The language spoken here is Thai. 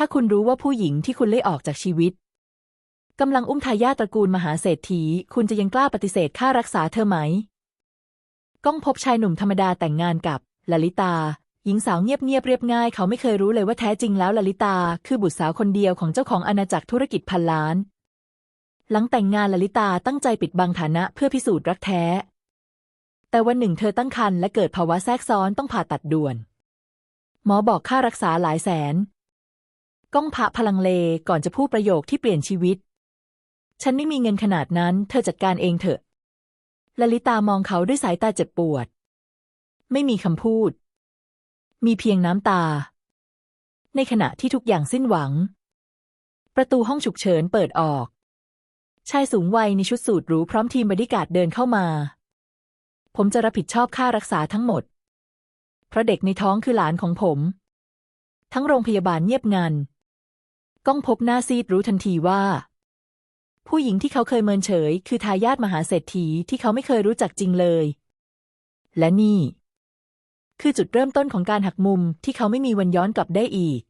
ถ้าคุณรู้ว่าผู้หญิงที่คุณไล่ออกจากชีวิตกำลังอุ้มทายาทตระกูลมหาเศรษฐี คุณจะยังกล้าปฏิเสธค่ารักษาเธอไหม ก้องพบชายหนุ่มธรรมดาแต่งงานกับลลิตา หญิงสาวเงียบๆเรียบง่าย เขาไม่เคยรู้เลยว่าแท้จริงแล้วลลิตา คือบุตรสาวคนเดียวของเจ้าของอาณาจักรธุรกิจพันล้าน หลังแต่งงานลลิตาตั้งใจปิดบังฐานะเพื่อพิสูจน์รักแท้ แต่วันหนึ่งเธอตั้งครรภ์และเกิดภาวะแทรกซ้อนต้องผ่าตัดด่วน หมอบอกค่ารักษาหลายแสน ก้องพระพลังเลก่อนจะพูดประโยคที่เปลี่ยนชีวิต ฉันไม่มีเงินขนาดนั้น เธอจัดการเองเถอะลลิตามองเขาด้วยสายตาเจ็บปวด ไม่มีคำพูด มีเพียงน้ำตา ในขณะที่ทุกอย่างสิ้นหวัง ประตูห้องฉุกเฉินเปิดออก ชายสูงวัยในชุดสูทหรูพร้อมทีมบอดี้การ์ดเดินเข้ามา ผมจะรับผิดชอบค่ารักษาทั้งหมด เพราะเด็กในท้องคือหลานของผม ทั้งโรงพยาบาลเงียบงัน ก้องพบหน้าซีดรู้ทันทีว่า ผู้หญิงที่เขาเคยเมินเฉย คือทายาทมหาเศรษฐีที่เขาไม่เคยรู้จักจริงเลย และนี่ คือจุดเริ่มต้นของการหักมุมที่เขาไม่มีวันย้อนกลับได้อีก